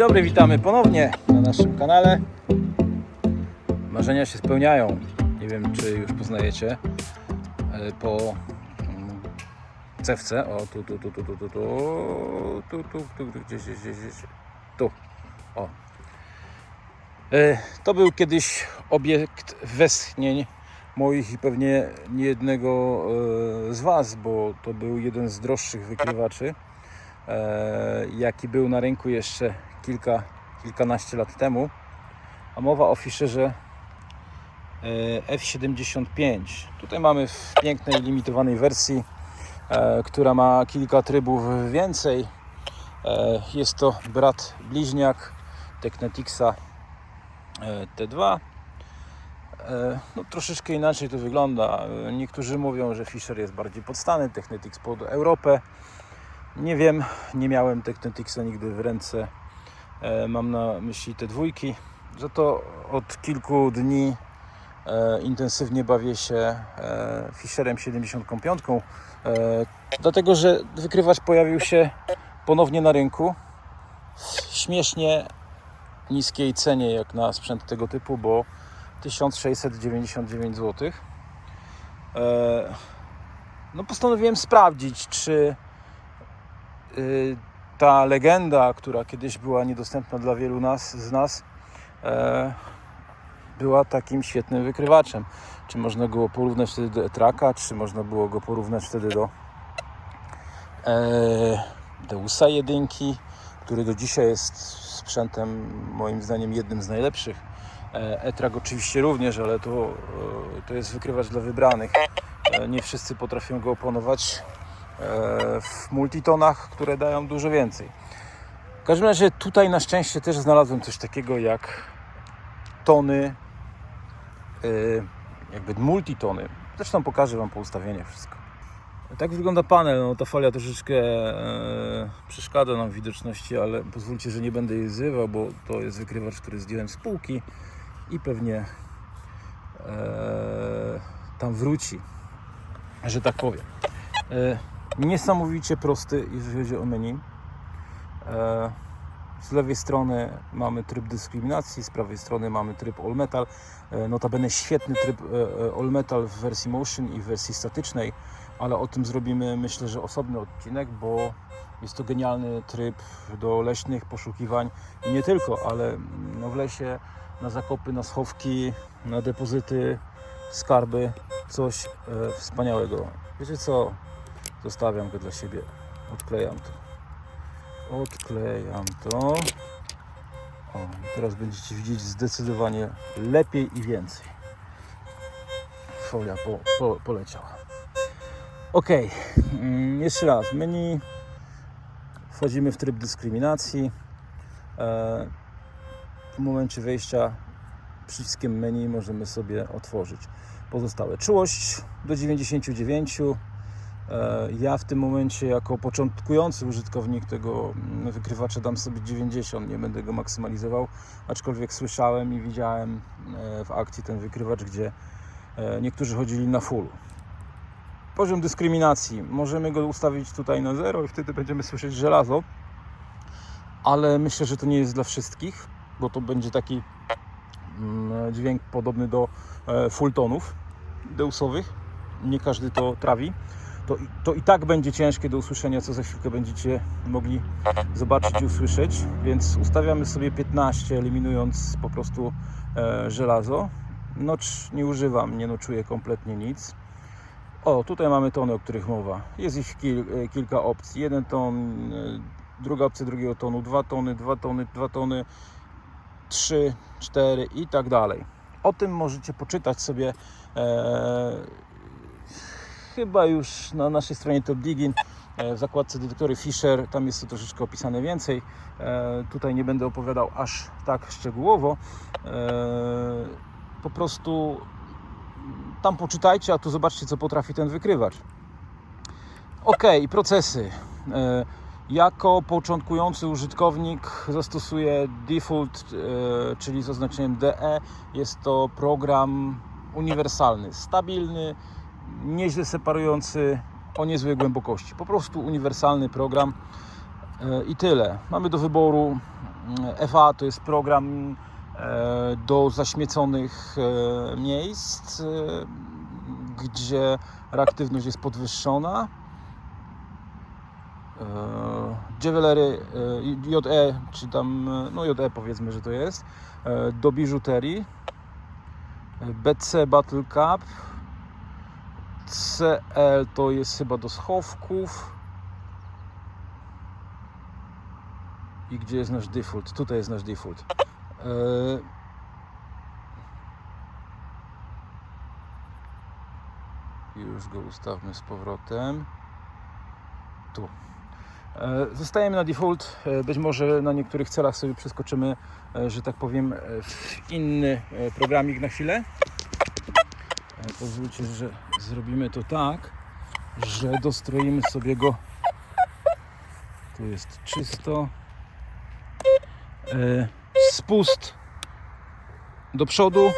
dobry, witamy ponownie na naszym kanale. Marzenia się spełniają. Nie wiem, czy już poznajecie e, po mm, cewce. O, tu, tu, tu, tu, tu, tu, tu, tu, tu, tu, gdzieś, gdzieś, gdzieś. Tu. O. E, To był kiedyś obiekt westchnień moich i pewnie nie jednego e, z Was, bo to był jeden z droższych wykrywaczy, e, jaki był na rynku jeszcze kilka, kilkanaście lat temu. A mowa o Fisherze e, F75. Tutaj mamy w pięknej, limitowanej wersji, e, która ma kilka trybów więcej. E, Jest to brat bliźniak Technetixa e, T2. E, No, troszeczkę inaczej to wygląda. Niektórzy mówią, że Fisher jest bardziej podstany, Technetix pod Europę. Nie wiem, nie miałem Technetixa nigdy w ręce. E, Mam na myśli te dwójki. Za to od kilku dni e, intensywnie bawię się e, Fisherem 75. E, dlatego, że wykrywacz pojawił się ponownie na rynku w śmiesznie niskiej cenie jak na sprzęt tego typu, bo 1699 zł. No postanowiłem sprawdzić, czy y, ta legenda, która kiedyś była niedostępna dla wielu nas, z nas, e, była takim świetnym wykrywaczem. Czy można go porównać wtedy do Etraka, czy można było go porównać wtedy do e, Deusa jedynki, który do dzisiaj jest sprzętem moim zdaniem jednym z najlepszych. E, Etrak oczywiście również, ale to, e, to jest wykrywacz dla wybranych. E, Nie wszyscy potrafią go opanować e, w multitonach, które dają dużo więcej. W każdym razie tutaj na szczęście też znalazłem coś takiego jak tony, e, jakby multitony. Zresztą pokażę Wam po ustawieniach wszystko. Tak wygląda panel. No, ta folia troszeczkę e, przeszkadza nam w widoczności, ale pozwólcie, że nie będę jej zrywał, bo to jest wykrywacz, który zdjąłem z półki i pewnie e, tam wróci, że tak powiem. E, niesamowicie prosty, jeżeli chodzi o menu. E, z lewej strony mamy tryb dyskryminacji, z prawej strony mamy tryb All Metal. E, Notabene świetny tryb e, All Metal w wersji motion i w wersji statycznej, ale o tym zrobimy myślę, że osobny odcinek, bo jest to genialny tryb do leśnych poszukiwań i nie tylko, ale no w lesie, na zakopy, na schowki, na depozyty, skarby, coś wspaniałego. Wiecie co? Zostawiam go dla siebie. Odklejam to. Odklejam to. O, teraz będziecie widzieć zdecydowanie lepiej i więcej. Folia po, po, poleciała. Ok, mm, jeszcze raz. Menu. Wchodzimy w tryb dyskryminacji. E, w momencie wejścia przyciskiem menu możemy sobie otworzyć pozostałe. Czułość do 99. E, Ja w tym momencie jako początkujący użytkownik tego mm, wykrywacza dam sobie 90, nie będę go maksymalizował, aczkolwiek słyszałem i widziałem e, w akcji ten wykrywacz, gdzie e, niektórzy chodzili na full. Poziom dyskryminacji. Możemy go ustawić tutaj na 0 i wtedy będziemy słyszeć żelazo, ale myślę, że to nie jest dla wszystkich, bo to będzie taki mm, dźwięk podobny do fulltonów deusowych. Nie każdy to trawi to, to i tak będzie ciężkie do usłyszenia, co za chwilkę będziecie mogli zobaczyć i usłyszeć. Więc ustawiamy sobie 15, eliminując po prostu e, żelazo. Nocz nie używam, nie noczuję kompletnie nic. O, tutaj mamy tony, o których mowa. Jest ich kil, e, kilka opcji. Jeden ton, e, druga opcja drugiego tonu, dwa tony, dwa tony, dwa tony, trzy, cztery i tak dalej. O tym możecie poczytać sobie e, chyba już na naszej stronie Top Digging e, w zakładce detektory Fisher, tam jest to troszeczkę opisane więcej. E, Tutaj nie będę opowiadał aż tak szczegółowo. E, Po prostu tam poczytajcie, a tu zobaczcie, co potrafi ten wykrywacz. Ok, procesy. Jako początkujący użytkownik zastosuję default, czyli z oznaczeniem DE. Jest to program uniwersalny, stabilny, nieźle separujący o niezłej głębokości. Po prostu uniwersalny program e, i tyle. Mamy do wyboru FA to jest program e, do zaśmieconych e, miejsc, gdzie reaktywność jest podwyższona. Jewelery JE, czy tam, no JE powiedzmy, że to jest, do biżuterii. BC Battle Cup. CL to jest chyba do schowków. I gdzie jest nasz default? Tutaj jest nasz default. E, Już go ustawmy z powrotem. Tu. E, Zostajemy na default. E, Być może na niektórych celach sobie przeskoczymy, że tak powiem, w inny programik na chwilę. Pozwólcie, że zrobimy to tak, że dostroimy sobie go. Tu jest czysto. E, Spust do przodu.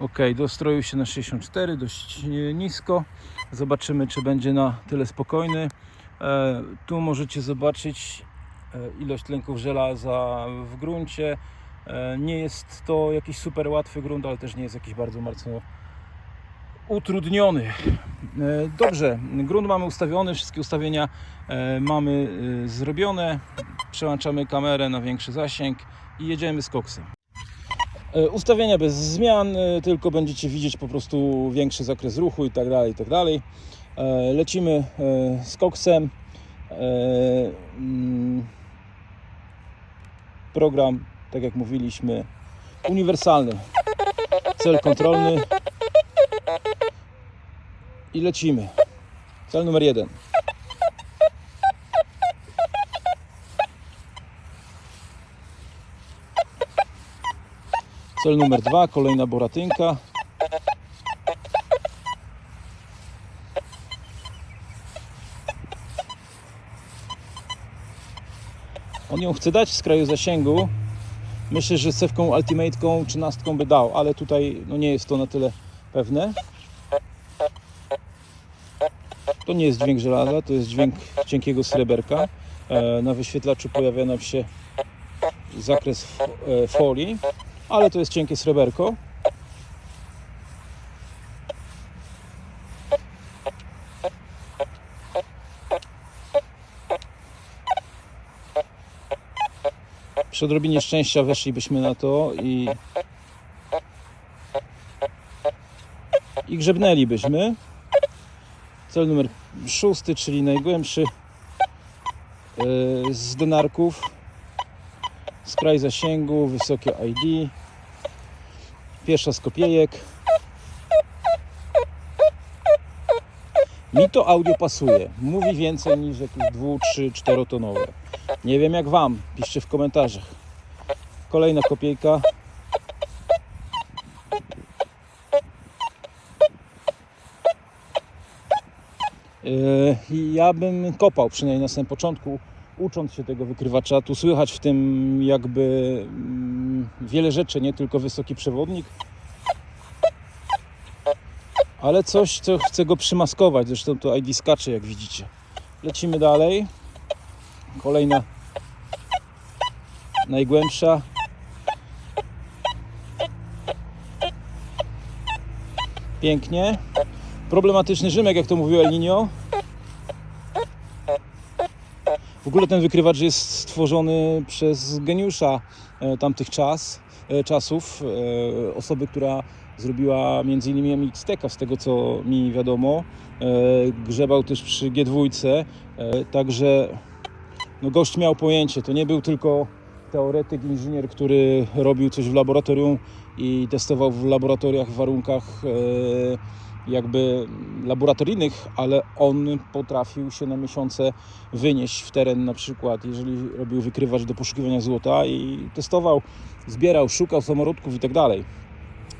Ok, dostroił się na 64, dość e, nisko. Zobaczymy, czy będzie na tyle spokojny. E, tu możecie zobaczyć ilość tlenków żelaza w gruncie. E, nie jest to jakiś super łatwy grunt, ale też nie jest jakiś bardzo mocno utrudniony. E, Dobrze, grunt mamy ustawiony, wszystkie ustawienia e, mamy e, zrobione. Przełączamy kamerę na większy zasięg i jedziemy z koksem. E, Ustawienia bez zmian, e, tylko będziecie widzieć po prostu większy zakres ruchu i tak dalej, i tak dalej. E, Lecimy e, z koksem. Program, tak jak mówiliśmy, uniwersalny. Cel kontrolny. I lecimy. Cel numer jeden. Cel numer dwa, kolejna boratynka. On ją chce dać z kraju zasięgu. Myślę, że sewką ultimateką, trzynastką by dał, ale tutaj no nie jest to na tyle pewne. To nie jest dźwięk żelaza, to jest dźwięk cienkiego sreberka. E, Na wyświetlaczu pojawia nam się zakres e, folii, ale to jest cienkie sreberko. Przy odrobinie szczęścia weszlibyśmy na to i i grzebnęlibyśmy. Cel numer szósty, czyli najgłębszy e, z denarków. Skraj zasięgu, wysokie ID. Pierwsza z kopiejek. Mi to audio pasuje. Mówi więcej niż jakieś dwu, trzy, czterotonowe. Nie wiem jak Wam. Piszcie w komentarzach. Kolejna kopiejka. Yy, ja bym kopał przynajmniej na samym początku, ucząc się tego wykrywacza. Tu słychać w tym jakby mm, wiele rzeczy, nie tylko wysoki przewodnik, ale coś, co chce go przymaskować. Zresztą to ID skacze, jak widzicie. Lecimy dalej. Kolejna najgłębsza. Pięknie. Problematyczny Rzymek, jak to mówił El Nino. W ogóle ten wykrywacz jest stworzony przez geniusza e, tamtych czas, e, czasów. E, osoby, która zrobiła między innymi Mixteka, z tego co mi wiadomo. Grzebał też przy G2. E, także no gość miał pojęcie. To nie był tylko teoretyk, inżynier, który robił coś w laboratorium i testował w laboratoriach w warunkach jakby laboratoryjnych, ale on potrafił się na miesiące wynieść w teren na przykład, jeżeli robił wykrywacz do poszukiwania złota i testował, zbierał, szukał samorodków i tak dalej.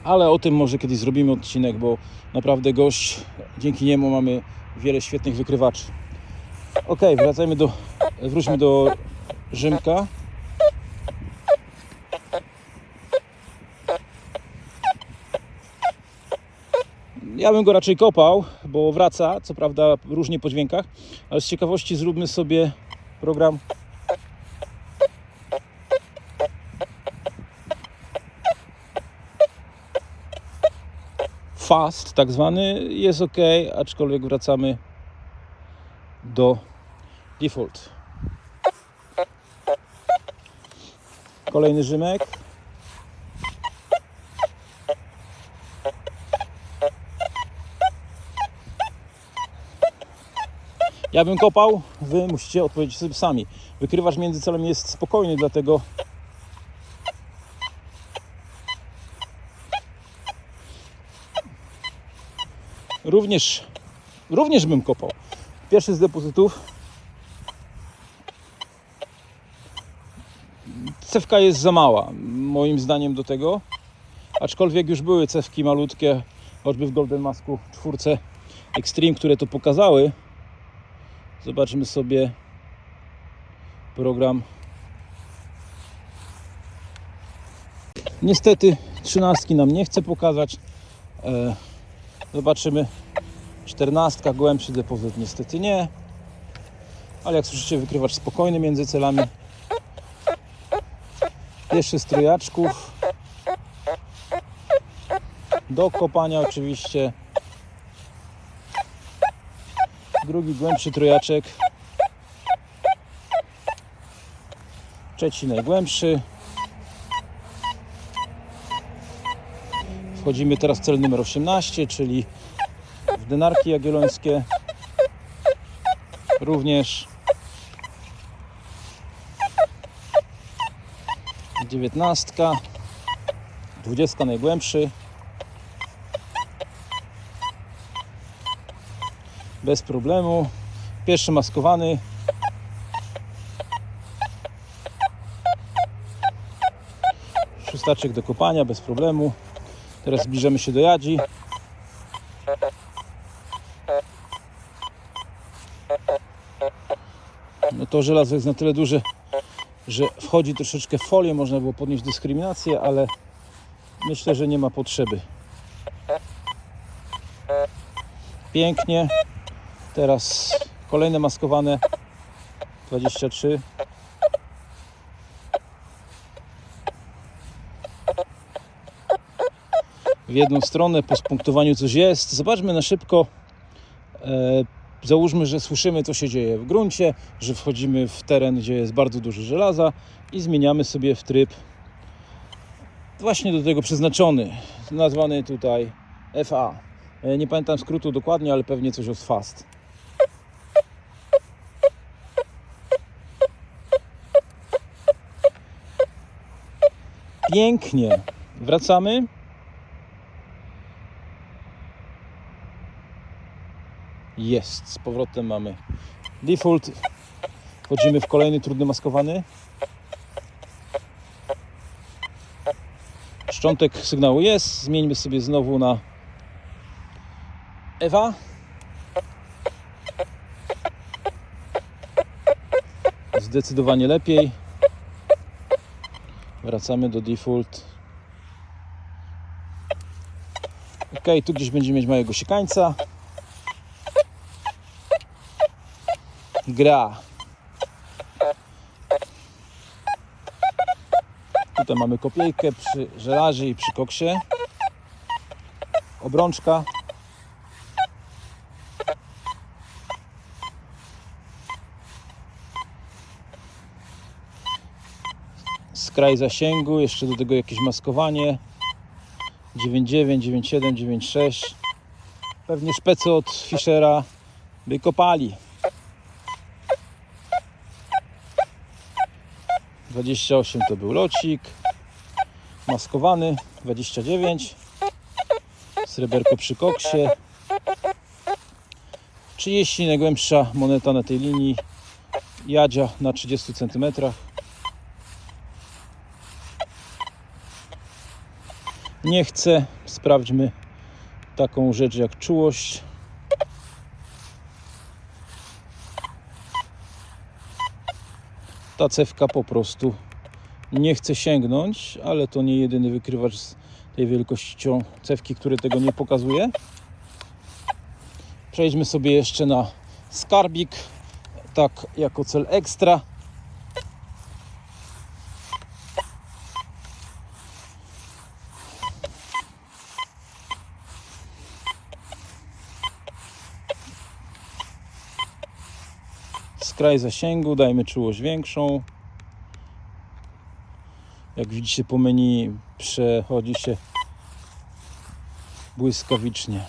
Ale o tym może kiedyś zrobimy odcinek, bo naprawdę gość, dzięki niemu mamy wiele świetnych wykrywaczy. Ok, wracajmy do, wróćmy do Rzymka. Ja bym go raczej kopał, bo wraca, co prawda różnie po dźwiękach, ale z ciekawości zróbmy sobie program fast, tak zwany, jest ok, aczkolwiek wracamy do default. Kolejny Rzymek. Ja bym kopał, wy musicie odpowiedzieć sobie sami. Wykrywacz między celami jest spokojny, dlatego również, również bym kopał. Pierwszy z depozytów. Cewka jest za mała, moim zdaniem, do tego. Aczkolwiek już były cewki malutkie, choćby w Golden Masku czwórce Extreme, które to pokazały. Zobaczmy sobie program. Niestety trzynastki nam nie chce pokazać. E, Zobaczymy. Czternastka, głębszy depozyt niestety nie. Ale jak słyszycie, wykrywacz spokojny między celami. Pierwszy z trójaczków. Do kopania oczywiście. Drugi głębszy trojaczek. Trzeci najgłębszy. Wchodzimy teraz w cel numer 18, czyli w denarki jagiellońskie. Również 19, 20 najgłębszy. Bez problemu. Pierwszy maskowany. Szóstaczek do kopania bez problemu. Teraz zbliżamy się do jadzi. No to żelazo jest na tyle duże, że wchodzi troszeczkę w folię. Można było podnieść dyskryminację, ale myślę, że nie ma potrzeby. Pięknie. Teraz kolejne maskowane 23. w jedną stronę, po spunktowaniu coś jest. Zobaczmy na szybko. E, załóżmy, że słyszymy, co się dzieje w gruncie, że wchodzimy w teren, gdzie jest bardzo dużo żelaza i zmieniamy sobie w tryb właśnie do tego przeznaczony, nazwany tutaj FA. E, nie pamiętam skrótu dokładnie, ale pewnie coś od fast. Pięknie. Wracamy. Jest, z powrotem mamy default. Wchodzimy w kolejny trudny maskowany. Szczątek sygnału jest. Zmieńmy sobie znowu na Ewa. Zdecydowanie lepiej. Wracamy do default. Ok, tu gdzieś będziemy mieć małego siekańca. gra. Tutaj mamy kopiejkę przy żelazie i przy koksie. Obrączka. Skraj zasięgu, jeszcze do tego jakieś maskowanie. 9,9, 9,7, 9,6. Pewnie szpecy od Fischera by kopali. 28 to był locik. Maskowany 29. Sreberko przy koksie. 30 najgłębsza moneta na tej linii. Jadzia na 30 cm. Nie chcę. Sprawdźmy taką rzecz jak czułość. ta cewka po prostu nie chce sięgnąć, ale to nie jedyny wykrywacz z tej wielkością cewki, który tego nie pokazuje. Przejdźmy sobie jeszcze na skarbik, tak jako cel ekstra. Skraj zasięgu, dajmy czułość większą. Jak widzicie po menu przechodzi się błyskawicznie.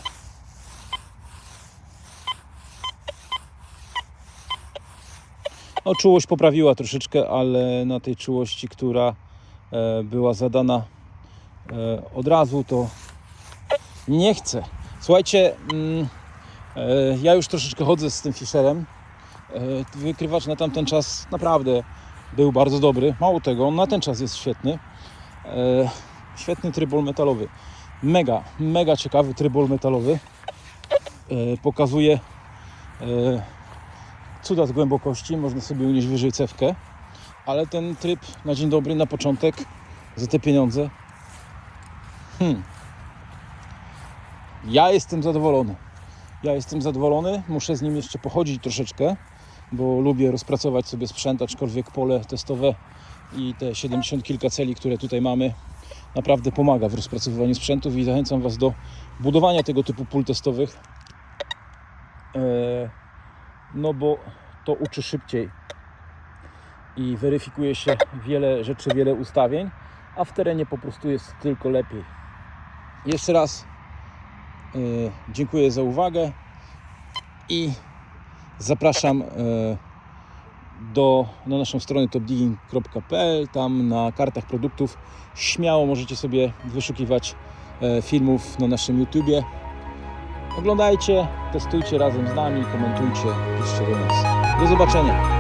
No, czułość poprawiła troszeczkę, ale na tej czułości, która e, była zadana e, od razu, to nie chcę. Słuchajcie, mm, e, ja już troszeczkę chodzę z tym Fisherem. E, wykrywacz na tamten czas naprawdę był bardzo dobry. Mało tego, on na ten czas jest świetny. E, świetny trybol metalowy. Mega, mega ciekawy trybol metalowy. E, pokazuje cuda z głębokości. Można sobie unieść wyżej cewkę. Ale ten tryb na dzień dobry, na początek, za te pieniądze. Hmm. Ja jestem zadowolony. Ja jestem zadowolony. Muszę z nim jeszcze pochodzić troszeczkę bo lubię rozpracować sobie sprzęt, aczkolwiek pole testowe i te 70 kilka celi, które tutaj mamy, naprawdę pomaga w rozpracowywaniu sprzętów i zachęcam Was do budowania tego typu pól testowych, E, no bo to uczy szybciej i weryfikuje się wiele rzeczy, wiele ustawień, a w terenie po prostu jest tylko lepiej. Jeszcze raz e, dziękuję za uwagę i Zapraszam e, do, na naszą stronę topdigging.pl. Tam na kartach produktów śmiało możecie sobie wyszukiwać e, filmów na naszym YouTubie. Oglądajcie, testujcie razem z nami, komentujcie, piszcie do nas. Do zobaczenia.